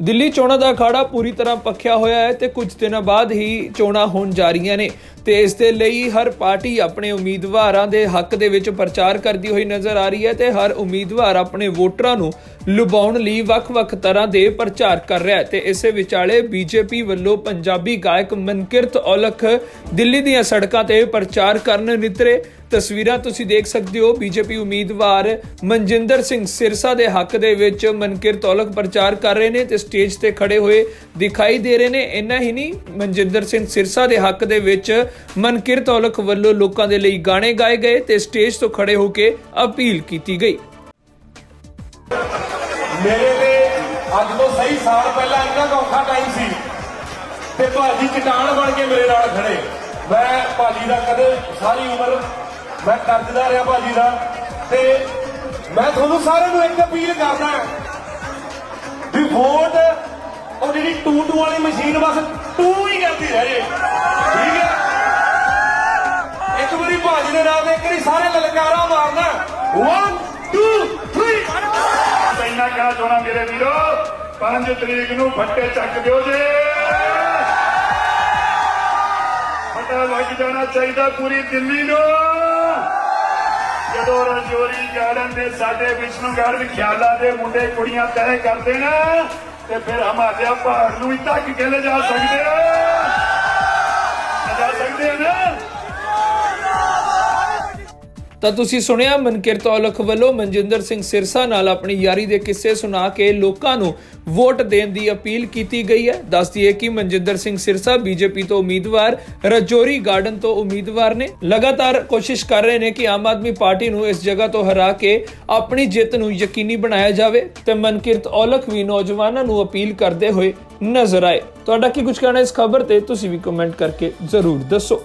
ਦਿੱਲੀ ਚੋਣਾਂ ਦਾ ਅਖਾੜਾ ਪੂਰੀ ਤਰ੍ਹਾਂ ਪੱਖਿਆ ਹੋਇਆ ਹੈ ਤੇ ਕੁਝ ਦਿਨਾਂ ਬਾਅਦ ਹੀ ਚੋਣਾਂ ਹੋਣ ਜਾ ਰਹੀਆਂ ਨੇ। ਤੇ ਇਸ ਦੇ ਲਈ ਹਰ ਪਾਰਟੀ ਆਪਣੇ ਉਮੀਦਵਾਰਾਂ ਦੇ ਹੱਕ ਦੇ ਵਿੱਚ ਪ੍ਰਚਾਰ ਕਰਦੀ ਹੋਈ ਨਜ਼ਰ ਆ ਰਹੀ ਹੈ ਤੇ ਹਰ ਉਮੀਦਵਾਰ ਆਪਣੇ ਵੋਟਰਾਂ ਨੂੰ ਲੁਭਾਉਣ ਲਈ ਵੱਖ-ਵੱਖ ਤਰ੍ਹਾਂ ਦੇ ਪ੍ਰਚਾਰ ਕਰ ਰਿਹਾ ਹੈ। ਤੇ ਇਸੇ ਵਿਚਾਲੇ ਬੀਜੇਪੀ ਵੱਲੋਂ ਪੰਜਾਬੀ ਗਾਇਕ ਮਨਕਿਰਤ ਔਲਖ ਦਿੱਲੀ ਦੀਆਂ ਸੜਕਾਂ ਤੇ ਪ੍ਰਚਾਰ ਕਰਨ ਨਿਤਰੇ ਤਸਵੀਰਾਂ ਤੁਸੀਂ ਦੇਖ ਸਕਦੇ ਹੋ। ਬੀਜੇਪੀ ਉਮੀਦਵਾਰ ਮਨਜਿੰਦਰ ਸਿੰਘ ਸਿਰਸਾ ਦੇ ਹੱਕ ਦੇ ਵਿੱਚ ਮਨਕਿਰਤ ਔਲਖ ਪ੍ਰਚਾਰ ਕਰ ਰਹੇ ਨੇ ਤੇ ਸਟੇਜ ਤੇ ਖੜੇ ਹੋਏ ਦਿਖਾਈ ਦੇ ਰਹੇ ਨੇ। ਇੰਨਾ ਹੀ ਨਹੀਂ, ਮਨਜਿੰਦਰ ਸਿੰਘ ਸਿਰਸਾ ਦੇ ਹੱਕ ਦੇ ਵਿੱਚ ਮਨਕਿਰਤ ਔਲਖ ਵੱਲੋਂ ਲੋਕਾਂ ਦੇ ਲਈ ਗਾਣੇ ਗਾਏ ਗਏ ਤੇ ਸਟੇਜ ਤੋਂ ਖੜੇ ਹੋ ਕੇ ਅਪੀਲ ਕੀਤੀ ਗਈ। ਮੇਰੇ ਲਈ ਅੱਜ ਤੋਂ ਸਹੀ ਸਾਲ ਪਹਿਲਾਂ ਇੰਨਾ ਔਖਾ ਟਾਈਮ ਸੀ ਤੇ ਭਾਜੀ ਚਟਾਨ ਬਣ ਕੇ ਮੇਰੇ ਨਾਲ ਖੜੇ। ਮੈਂ ਭਾਜੀ ਦਾ ਕਦੇ ਸਾਰੀ ਉਮਰ ਮੈਂ ਕਰਜ਼ਦਾ ਰਿਹਾ ਭਾਜੀ ਦਾ ਤੇ ਮੈਂ ਤੁਹਾਨੂੰ ਸਾਰਿਆਂ ਨੂੰ ਇੱਕ ਅਪੀਲ ਕਰਦਾ ਵੀ ਵੋਟ ਉਹ ਜਿਹੜੀ ਟੂ ਟੂ ਵਾਲੀ ਮਸ਼ੀਨ ਬਸ ਟੂ ਹੀ ਕਰਦੀ ਰਹਿ ਜੇ। ਦੇ ਸਾਰੇ ਲਲਕਾਰਾ ਮਾਰਨਾ 1 2 3 ਇੰਨਾ ਕਹਿਣਾ ਚਾਹਣਾ ਮੇਰੇ ਵੀਰੋ 5 ਤਰੀਕ ਨੂੰ ਫੱਟੇ ਚੱਕ ਦਿਓ ਜੇ। ਪਤਾ ਲੱਗ ਜਾਣਾ ਚਾਹੀਦਾ ਪੂਰੀ ਦਿੱਲੀ ਨੂੰ। ਜਦੋਂ ਰਜੋਰੀ ਗਾਰਡਨ ਦੇ ਸਾਡੇ ਵਿਸ਼ਨੂਗੜ੍ਹ ਖਿਆਲਾ ਦੇ ਮੁੰਡੇ ਕੁੜੀਆਂ ਤੈਅ ਕਰਦੇ ਨੇ, ਤੇ ਫਿਰ ਹਮਾਰਿਆ ਪਹਾੜ ਨੂੰ ਹੀ ਤੱਕ ਕੇ ਲੈ ਜਾ ਸਕਦੇ ਆ ਤਾਂ ਤੁਸੀਂ ਸੁਣਿਆ ਮਨਕਿਰਤ ਔਲਖ ਵੱਲੋਂ ਮਨਜਿੰਦਰ ਸਿੰਘ ਸਿਰਸਾ ਨਾਲ ਆਪਣੀ ਯਾਰੀ ਦੇ ਕਿੱਸੇ ਸੁਣਾ ਕੇ ਲੋਕਾਂ ਨੂੰ ਵੋਟ ਦੇਣ ਦੀ ਅਪੀਲ ਕੀਤੀ ਗਈ ਹੈ। ਦੱਸ ਦਈਏ ਕਿ ਮਨਜਿੰਦਰ ਸਿੰਘ ਸਿਰਸਾ ਬੀਜੇਪੀ ਤੋਂ ਉਮੀਦਵਾਰ, ਰਜੌਰੀ ਗਾਰਡਨ ਤੋਂ ਉਮੀਦਵਾਰ ਨੇ। ਲਗਾਤਾਰ ਕੋਸ਼ਿਸ਼ ਕਰ ਰਹੇ ਨੇ ਕਿ ਆਮ ਆਦਮੀ ਪਾਰਟੀ ਨੂੰ ਇਸ ਜਗ੍ਹਾ ਤੋਂ ਹਰਾ ਕੇ ਆਪਣੀ ਜਿੱਤ ਨੂੰ ਯਕੀਨੀ ਬਣਾਇਆ ਜਾਵੇ ਤੇ ਮਨਕਿਰਤ ਔਲਖ ਵੀ ਨੌਜਵਾਨਾਂ ਨੂੰ ਅਪੀਲ ਕਰਦੇ ਹੋਏ ਨਜ਼ਰ ਆਏ। ਤੁਹਾਡਾ ਕੀ ਕੁਝ ਕਹਿਣਾ ਇਸ ਖਬਰ ਤੇ? ਤੁਸੀਂ ਵੀ ਕਮੈਂਟ ਕਰਕੇ ਜ਼ਰੂਰ ਦੱਸੋ।